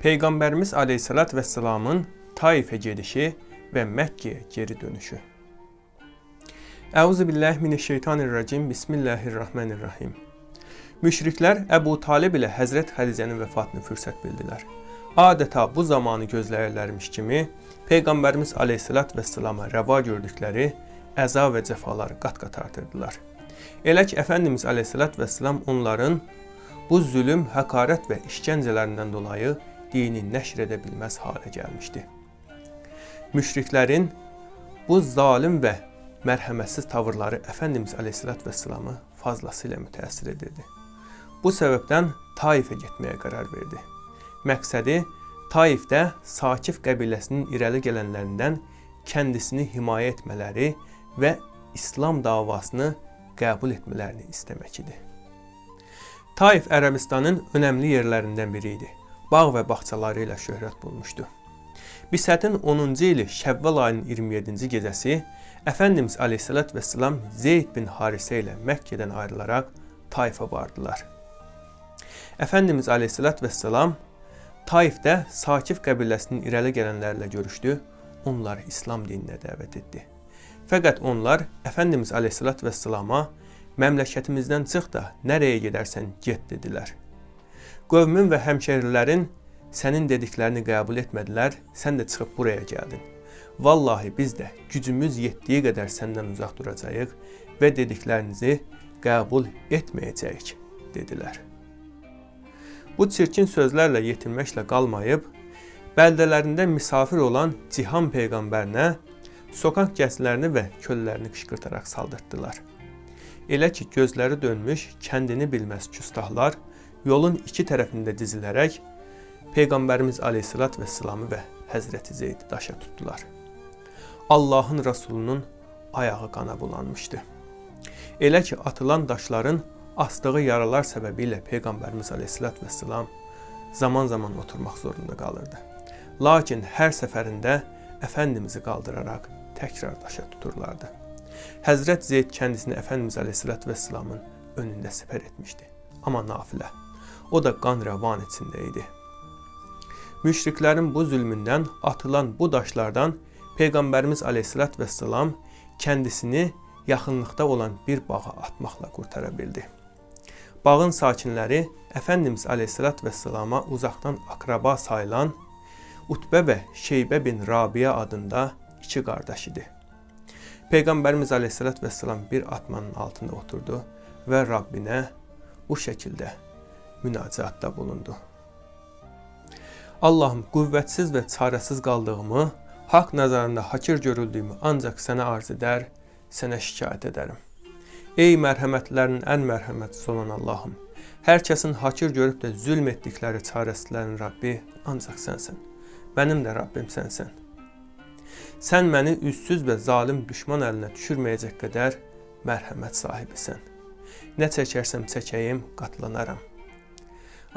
Peygamberimiz Aleyhisselatü Vesselam'ın Taif'e gelişi ve Mekke'ye geri dönüşü. Euzu billahi mineşşeytanirracim. Bismillahirrahmanirrahim. Müşrikler Ebu Talib ile Hazret Hadice'nin vefatını fırsat bildiler. Adeta bu zamanı gözləyirlərmiş kimi Peygamberimiz Aleyhisselatü Vesselam'a rəva gördükləri əza və cəfaları qat-qat artırdılar. Elə ki, Efendimiz Aleyhisselatü Vesselam onların bu zulüm, həqarət və işgəncələrindən dolayı dini bilməz halə gəlmişdi. Müşriklərin bu zalim və mərhəmətsiz tavırları Efendimiz Aleyhisselatü Vesselam'ı fazlasıyla mütəəssir edirdi. Bu səbəbdən Taifə getməyə qərar verdi. Məqsədi Taifdə Sakif qəbiləsinin irəli gələnlərindən kəndisini himayə etmələri və İslam davasını qəbul etmələrini istəmək idi. Taif Ərəbistanın önəmli yerlərindən biri idi. Bağ və bağçaları ilə şöhrət bulmuşdu. Bisətin 10-cu ili Şəvval ayının 27-ci gecəsi Əfəndimiz Aleyhisselat və Səlam Zeyd bin Harisə ilə Məkkədən ayrılaraq Taifə vardılar. Əfəndimiz Aleyhisselat və Səlam Taifdə Sakif qəbiləsinin irəli gələnlərlə görüşdü, onları İslam dininə dəvət etdi. Fəqət onlar Əfəndimiz Aleyhisselat və Səlama məmləkətimizdən çıx da nərəyə gedərsən get dedilər. Qövmün və həmşərilərin sənin dediklərini qəbul etmədilər, sən də çıxıb buraya gəldin. Vallahi biz də gücümüz yetdiyi qədər səndən uzaq duracağıq və dediklərinizi qəbul etməyəcəyik dedilər. Bu çirkin sözlərlə yetinməklə qalmayıb, bəldələrində misafir olan Cihan peyğəmbərinə sokaq gəzlərini və köllərini qışqırtaraq saldırtdılar. Elə ki, gözləri dönmüş, kəndini bilməz küstahlar yolun iki tərəfində dizilərək Peyğəmbərimiz Aleyhisselat və Səlamı və Həzrəti Zeydi daşa tutdular. Allahın Rasulunun ayağı qana bulanmışdı. Elə ki, atılan daşların astığı yaralar səbəbilə Peyğəmbərimiz Aleyhisselat və Səlam zaman-zaman oturmaq zorunda qalırdı. Lakin hər səfərində Əfəndimizi qaldıraraq təkrar daşa tuturlardı. Həzrət Zeyd kəndisini Əfəndimiz Aleyhisselatü Vesselamın önündə sipər etmişdi. Amma nafilə. O da qan rəvan içində idi. Müşriklərin bu zülmündən atılan bu daşlardan Peyğəmbərimiz Aleyhisselatü Vesselam kəndisini yaxınlıqda olan bir bağa atmaqla qurtara bildi. Bağın sakinləri Əfəndimiz Aleyhisselatü Vesselama uzaqdan akraba sayılan Utbə və Şeybə bin Rabiyə adında iki qardaş idi. Peyğəmbərimiz Əleyhissalat və Səlam bir atmanın altında oturdu və Rabbinə bu şəkildə münacatda bulundu. Allahım, qüvvətsiz və çarəsiz qaldığımı, haqq nəzərində hakir görüldüyümü ancaq sənə arz edər, sənə şikayət edərəm. Ey mərhəmətlərin ən mərhəmətlisi olan Allahım, hər kəsin hakir görüb də zülm etdikləri çarəsizlərin Rabbi ancaq sənsən. Mənim də Rabbim sənsən. Sən məni üssüz və zalim düşman əlinə düşürməyəcək qədər mərhəmət sahibisən. Nə çəkərsəm çəkəyim, qatlanaram.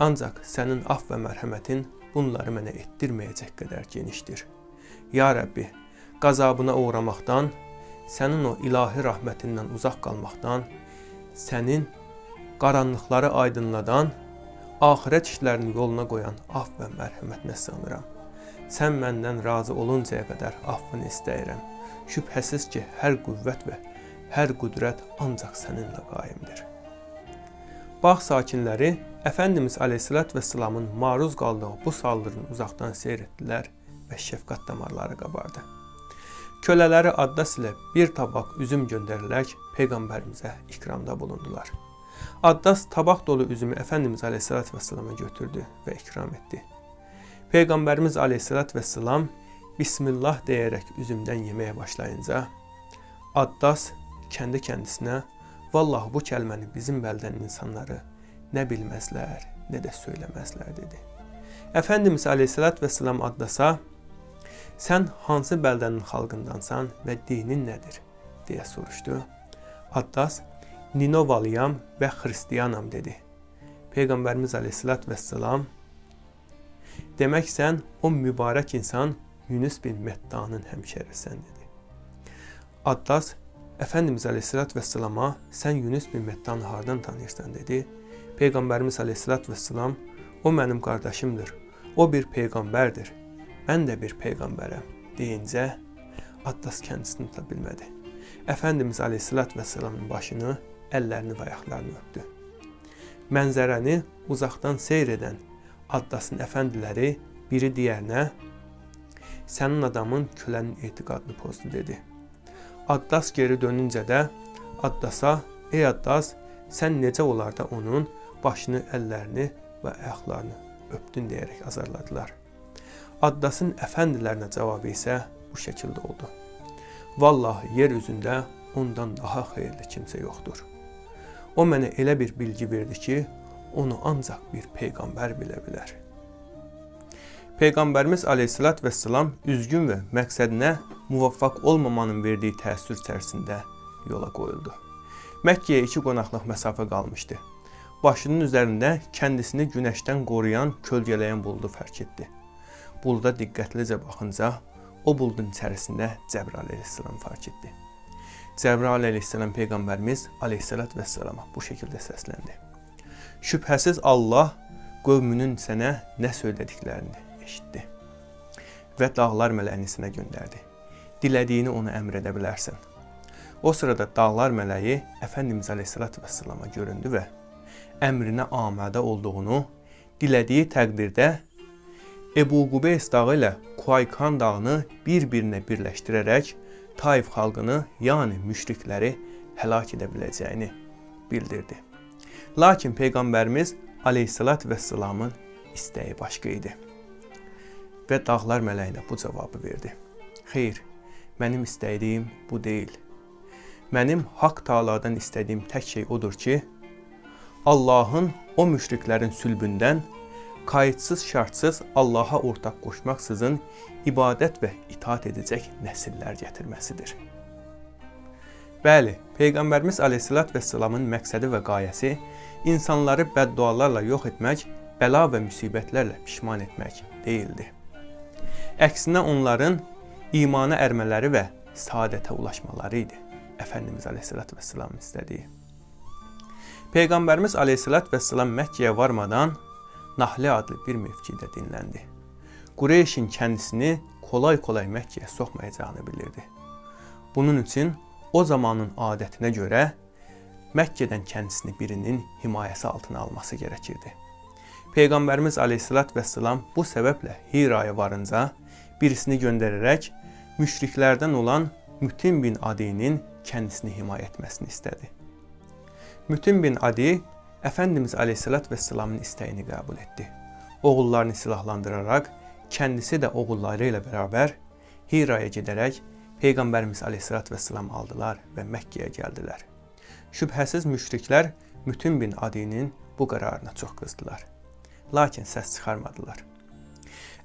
Ancaq sənin af və mərhəmətin bunları mənə etdirməyəcək qədər genişdir. Ya Rəbbi, qazabına uğramaqdan, sənin o ilahi rəhmətindən uzaq qalmaqdan, sənin qaranlıqları aydınladan, axirət işlərini yoluna qoyan af və mərhəmətinə sığınıram. Sən məndən razı oluncaya qədər affını istəyirəm. Şübhəsiz ki, hər qüvvət və hər qüdrət ancaq səninlə qaimdir. Bağ sakinləri Əfəndimiz Aleyhisselat və Səlamın maruz qaldığı bu saldırını uzaqdan seyr etdilər və şəfqət damarları qabardı. Kölələri Addas ilə bir tabaq üzüm göndərilərək Peyğəmbərimizə ikramda bulundular. Addas tabaq dolu üzümü Əfəndimiz Aleyhisselat və Səlama götürdü və ikram etdi. Peyğəmbərimiz Aleyhisselatü Vesselam Bismillah deyərək üzümdən yeməyə başlayınca Addas kəndi kəndisinə Vallahi bu kəlməni bizim bəldənin insanları nə bilməzlər, nə də söyləməzlər dedi. Əfəndimiz Aleyhisselatü Vesselam Addasa sən hansı bəldənin xalqındansan və dinin nədir? deyə soruşdu. Addas Ninovalıyam və Xristiyanam dedi. Peyğəmbərimiz Aleyhisselatü Vesselam Demək sən o mübarək insan Yunus bin Məttanın həmşərisən dedi. Addas Əfəndimiz Əleyhissalat və Səlama sən Yunus bin Məttanı hardan tanıyırsan dedi. Peyğəmbərimiz Əleyhissalat və Səlam o mənim qardaşımdır. O bir peygamberdir. Ben de bir peygamberəm deyince Atlas kendisini tuta. Efendimiz Aleyhisselatü Vesselam'ın başını, ellerini ve ayaklarını öptü. Mənzərəni uzaqdan seyr edən Atlasın efendileri biri diğerine sənin adamın kölənin etiqadını pozdu dedi. Atlas geri dönüncə də Atlasa, ey Atlas, sən necə olar da onun başını, əllərini və ayaqlarını öpdün deyərək azarladılar. Atlasın əfəndilərinə cavabı isə bu şəkildə oldu. Vallahi yer üzündə ondan daha xeyirli kimsə yoxdur. O mənə elə bir bilgi verdi ki, onu ancaq bir peyğəmbər bilə bilər. Peyğəmbərimiz Aleyhisselat və Salam üzgün və məqsədinə muvaffaq olmamanın verdiyi təsir içərisində yola qoyuldu. Məkkəyə iki qonaqlıq məsafə qalmışdı. Başının üzərində kəndisini günəşdən qoruyan, kölgələyən buludu fərk etdi. Buluda diqqətlicə baxınca o buludun içərisində Cəbrail əleyhissalam fark etdi. Cəbrail əleyhissalam peyğəmbərimiz əleyhissalat və səlama bu şəkildə səsləndi. Şübhəsiz Allah qövmünün sənə nə söylədiklərini eşitdi və dağlar mələyini sənə göndərdi. Dilədiyini ona əmr edə bilərsən. O sırada dağlar mələyi Əfəndimiz əleyhissalat və səlama göründü və əmrinə amadə olduğunu, dilədiyi təqdirdə Ebu Qubeys dağı ilə Kuaykan dağını bir-birinə birləşdirərək Taif xalqını, yəni müşrikləri həlak edə biləcəyini bildirdi. Lakin Peyğəmbərimiz Aleyhisselat və Səlamın istəyi başqa idi. Və dağlar mələyinə bu cavabı verdi. Xeyr, mənim istədiyim bu deyil. Mənim haqq Taala'dan istədiyim tək şey odur ki, Allahın o müşriklərin sülbündən kayıtsız şartsız Allaha ortaq qoşmaksızın ibadət və itaat edəcək nəsillər gətirməsidir. Bəli, Peyğəmbərimiz Aleyhisselat və Səlamın məqsədi və qayəsi insanları bəddualarla yox etmək, bəla və müsibətlərlə pişman etmək deyildi. Əksinə onların imana ərmələri və saadətə ulaşmaları idi. Əfəndimiz Aleyhisselat və Səlamın istədiyi. Peyğəmbərimiz Aleyhisselat və Səlam Məkkəyə varmadan Nahli adlı bir mevkidə dinləndi. Qureyşin kəndisini kolay-kolay Məkkəyə soxmayacağını bilirdi. Bunun üçün o zamanın adətinə görə Məkkədən kəndisini birinin himayəsi altına alması gərəkirdi. Peyğəmbərimiz Aleyhisselat və Səlam bu səbəblə Hiraya varınca birisini göndərərək müşriklərdən olan Mütim bin Adinin kəndisini himayə etməsini istədi. Mütim bin Adi Efendimiz Aleyhisselat ve Vesselam'ın isteğini kabul etti. Oğullarını silahlandıraraq, kendisi de oğullarıyla beraber Hira'ya giderek Peygamberimiz Aleyhisselat ve Vesselam aldılar ve Mekke'ye geldiler. Şübhəsiz müşrikler Mütün bin Adi'nin bu kararına çok kızdılar. Lakin səs çıxarmadılar.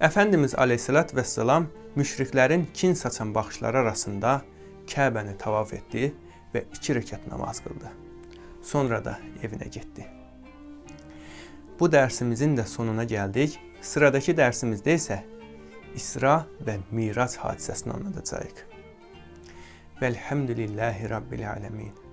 Efendimiz Aleyhisselat ve Vesselam müşriklerin kin saçan baxışları arasında Kəbəni tavaf etdi və iki rəkat namaz qıldı. Sonra da evine gitti. Bu dersimizin de sonuna geldik. Sıradaki dersimizde ise İsra ve Miraç hadisesini anlatacağız. Velhamdülillahi Rabbil Alemin.